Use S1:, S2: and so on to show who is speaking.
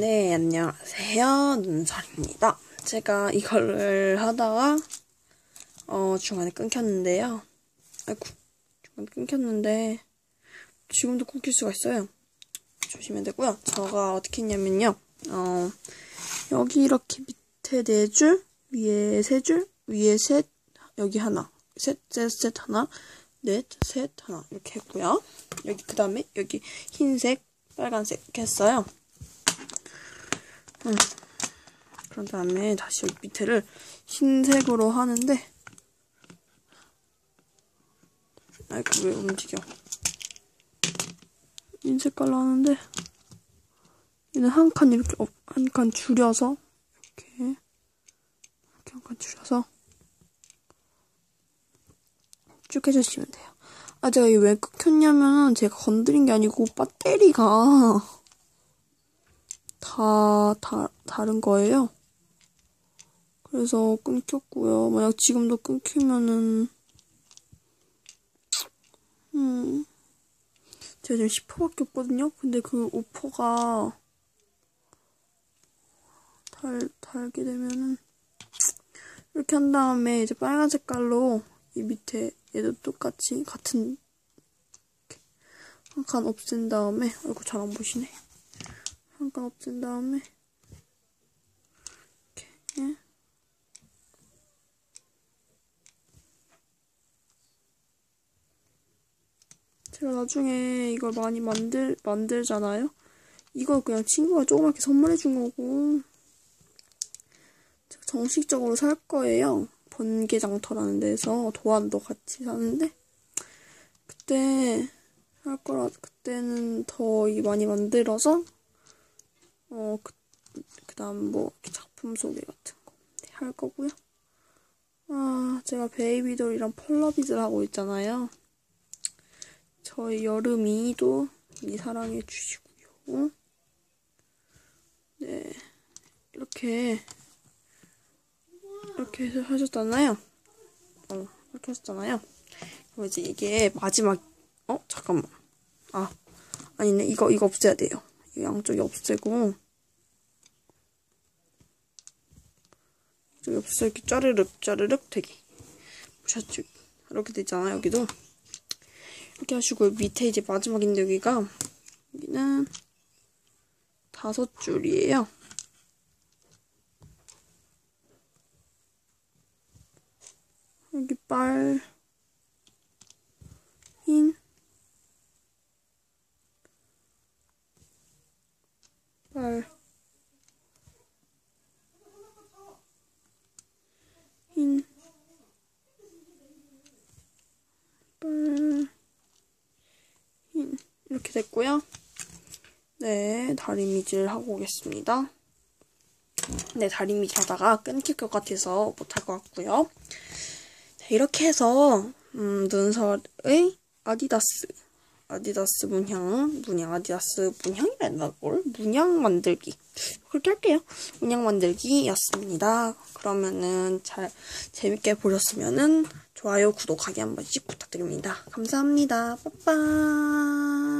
S1: 네, 안녕하세요. 눈설입니다. 제가 이거를 하다가, 어, 중간에 끊겼는데요. 아이고, 중간에 끊겼는데, 지금도 끊길 수가 있어요. 조심해야 되고요. 제가 어떻게 했냐면요. 어, 여기 이렇게 밑에 네 줄, 위에 세 줄, 위에 셋, 여기 하나, 셋, 셋, 셋 하나, 넷, 셋, 하나 이렇게 했고요. 여기 그 다음에 여기 흰색, 빨간색 했어요. 음. 그런 다음에 다시 밑에를 흰색으로 하는데 아이고 왜 움직여 흰 색깔로 하는데 얘는 한 칸 이렇게 어, 한칸 줄여서 이렇게 이렇게 한 칸 줄여서 쭉 해주시면 돼요. 아 제가 이게 왜 끊겼냐면은 제가 건드린 게 아니고 배터리가 다, 다 다른 거예요. 그래서 끊겼고요. 만약 지금도 끊기면은 음 제가 지금 10%밖에 없거든요. 근데 그 5%가 달 달게 되면은 이렇게 한 다음에 이제 빨간 색깔로 이 밑에 얘도 똑같이 같은 한 칸 없앤 다음에 아이고 잘 안 보시네. 한칸 없앤 다음에 이렇게 제가 나중에 이걸 많이 만들 만들잖아요. 이거 그냥 친구가 조그맣게 선물해 준 거고 정식적으로 살 거예요. 번개장터라는 데서 도안도 같이 사는데 그때 할 거라 그때는 더 많이 만들어서 어, 그, 그 다음 뭐, 작품 소개 같은 거, 네, 할 거고요. 아, 제가 베이비돌이랑 펄러빗을 하고 있잖아요. 저희 여름이도 많이 사랑해 주시고요. 네. 이렇게, 이렇게 하셨잖아요. 어, 이렇게 하셨잖아요. 그럼 이제 이게 마지막, 어? 잠깐만. 아, 아니네. 이거, 이거 없애야 돼요. 양쪽이 없애고 저기 없어 이렇게 짜르륵 짜르륵 되게 보셨죠? 이렇게 되잖아 여기도 이렇게 하시고 밑에 이제 마지막인데 여기가 여기는 다섯 줄이에요. 여기 빨, 흰, 빨, 흰, 빨, 흰 이렇게 됐고요. 네, 다리미질 하고 오겠습니다. 네, 다리미질 하다가 끊길 것 같아서 못할 것 같고요. 네, 이렇게 해서 음, 눈설의 아디다스 아디다스 문양, 문양 아디다스 문양이란다 걸 문양 만들기 그렇게 할게요. 문양 만들기였습니다. 그러면은 잘 재밌게 보셨으면은 좋아요, 구독하기 한 번씩 부탁드립니다. 감사합니다. 빠빠.